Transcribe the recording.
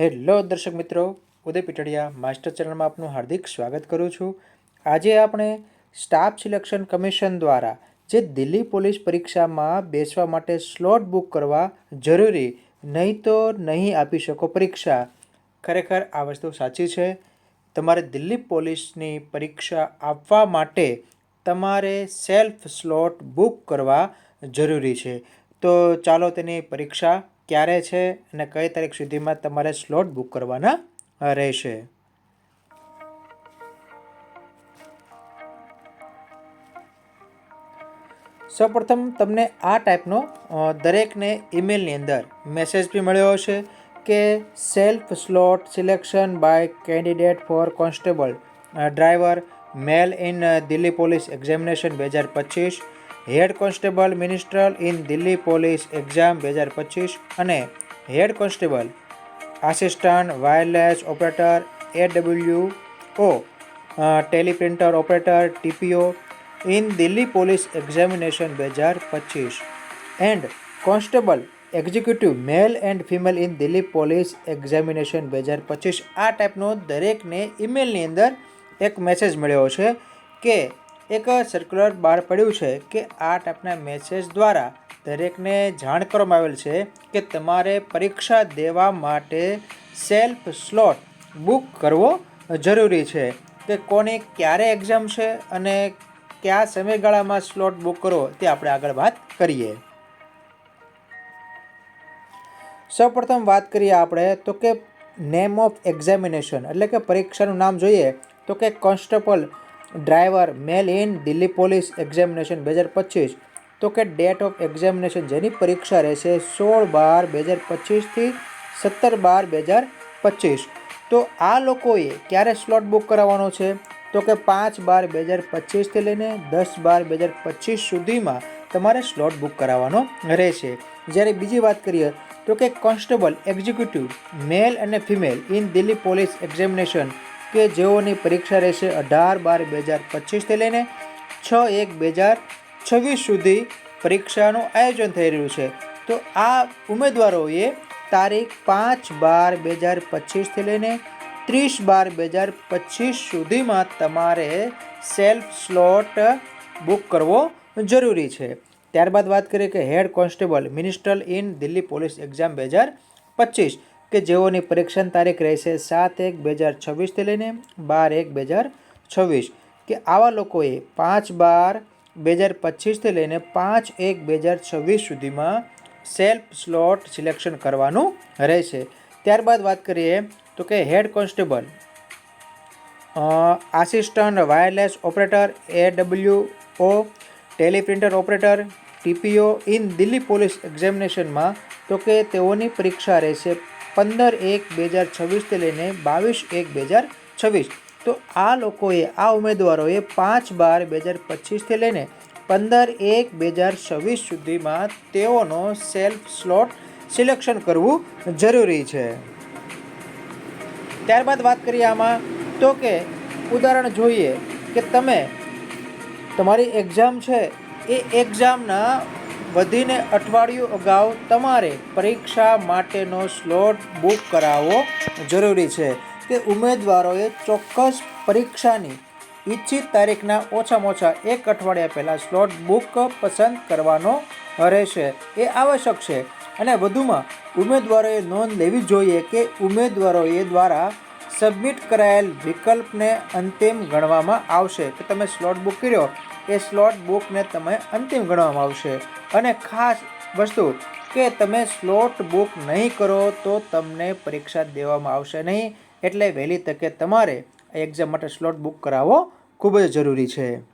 Hello દર્શક મિત્રો, ઉદય પીટડિયા master ચેનલમાં આપનું હાર્દિક સ્વાગત કરું છું. આજે આપણે સ્ટાફ સિલેક્શન કમિશન દ્વારા જે દિલ્હી પોલીસ પરીક્ષામાં બેસવા માટે સ્લોટ બુક કરવા જરૂરી નહીં તો નહીં આપી શકો પરીક્ષા. ખરેખર આ વસ્તુ સાચી છે. તમારે દિલ્હી પોલીસની પરીક્ષા આપવા માટે તમારે સેલ્ફ સ્લોટ બુક કરવા જરૂરી છે. તો ચાલો તેની પરીક્ષા ક્યારે છે અને કઈ તારીખ સુધીમાં તમારે સ્લોટ બુક કરવાના રહેશે? સૌપ્રથમ તમને આ ટાઈપનો દરેકને ઈમેલની અંદર મેસેજ બી મળ્યો હશે કે self slot selection by candidate for constable driver male in Delhi police examination બે હજાર પચીસ head constable ministerial in Delhi police exam બે હજાર પચીસ અને head constable assistant wireless operator A W O teleprinter operator TPO in Delhi police examination બે હજાર પચીસ. And constable executive male and female in Delhi police examination બે હજાર પચીસ. આ ટાઈપનો દરેકને ઈમેલની અંદર એક મેસેજ મળ્યો છે કે એક સર્ક્યુલર બહાર પડ્યું છે કે આ ટાઈપના મેસેજ દ્વારા દરેકને જાણ કરવામાં આવેલ છે કે તમારે પરીક્ષા દેવા માટે સેલ્ફ સ્લોટ બુક કરવો જરૂરી છે કે કોની ક્યારે એક્ઝામ છે અને કયા સમયગાળામાં સ્લોટ બુક કરો તે આપણે આગળ વાત કરીએ. સૌપ્રથમ વાત કરીએ આપણે તો કે નેમ ઓફ એક્ઝામિનેશન એટલે કે પરીક્ષાનું નામ જોઈએ તો કે constable driver male in Delhi police examination બે હજાર પચીસ. તો કે ડેટ ઓફ એક્ઝામિનેશન જેની પરીક્ષા રહેશે સોળ બાર બે હજાર પચીસથી સત્તર બાર બે હજાર પચીસ. તો આ લોકોએ ક્યારે સ્લોટ બુક કરાવવાનો છે? તો કે પાંચ બાર બે હજાર પચીસથી લઈને દસ બાર બે હજાર પચીસ સુધીમાં તમારે સ્લોટ બુક કરાવવાનો રહેશે. જ્યારે બીજી વાત કરીએ, તો કે કોન્સ્ટેબલ એક્ઝિક્યુટિવ, મેલ અને female, in Delhi police examination કે જેઓની પરીક્ષા રહેશે અઢાર બાર બે હજાર પચીસથી લઈને છ એક બે હજાર છવ્વીસ સુધી પરીક્ષાનું આયોજન થઈ રહ્યું છે. તો આ ઉમેદવારોએ તારીખ પાંચ બાર બે હજાર પચીસથી લઈને ત્રીસ બાર બે હજાર પચીસ સુધીમાં તમારે સેલ્ફ સ્લોટ બુક કરવો જરૂરી છે. ત્યારબાદ વાત કરીએ કે head constable minister in Delhi police exam બે હજાર પચીસ. કે જેઓની પરીક્ષણ તારીખ રહેશે સાત એક બે હજાર છવ્વીસથી લઈને બાર એક બે હજાર છવ્વીસ. કે આવા લોકોએ પાંચ બાર બે હજાર પચીસથી લઈને પાંચ એક બે હજાર છવ્વીસ સુધીમાં સેલ્ફ સ્લોટ સિલેક્શન કરવાનું રહેશે. ત્યારબાદ વાત કરીએ તો કે head constable assistant wireless operator, A W O, teleprinter operator TPO in Delhi police એક્ઝામિનેશનમાં તો કે તેઓની પરીક્ષા રહેશે પંદર એક બે હજાર છવ્વીસથી લઈને બાવીસ એક બે હજાર છવ્વીસ. તો આ લોકોએ, આ ઉમેદવારોએ પાંચ બાર બે હજાર પચીસથી લઈને પંદર એક બે હજાર છવ્વીસ સુધીમાં તેઓનો સેલ્ફ સ્લોટ સિલેક્શન કરવું જરૂરી છે. ત્યારબાદ વાત કરીએ આમાં, તો કે ઉદાહરણ જોઈએ કે તમે, તમારી એક્ઝામ છે, એ એક્ઝામના વધીને અઠવાડિયું અગાઉ તમારે પરીક્ષા માટેનો સ્લોટ બુક કરાવવો જરૂરી છે કે ઉમેદવારોએ ચોક્કસ પરીક્ષાની ઈચ્છિત તારીખના ઓછામાં ઓછા એક અઠવાડિયા પહેલાં સ્લોટ બુક પસંદ કરવાનો રહેશે. એ આવશ્યક છે અને વધુમાં ઉમેદવારોએ નોંધ લેવી જોઈએ કે ઉમેદવારોએ દ્વારા સબમિટ કરાયેલ વિકલ્પને અંતિમ ગણવામાં આવશે. કે તમે સ્લોટ બુક કર્યો. એ સ્લોટ બુકને તમે અંતિમ ગણવામાં આવશે. અને ખાસ વસ્તુ કે તમે સ્લોટ બુક નહીં કરો તો તમને પરીક્ષા દેવામાં આવશે નહીં. એટલે વહેલી તકે તમારે એક્ઝામ માટે સ્લોટ બુક કરાવવો ખૂબ જ જરૂરી છે.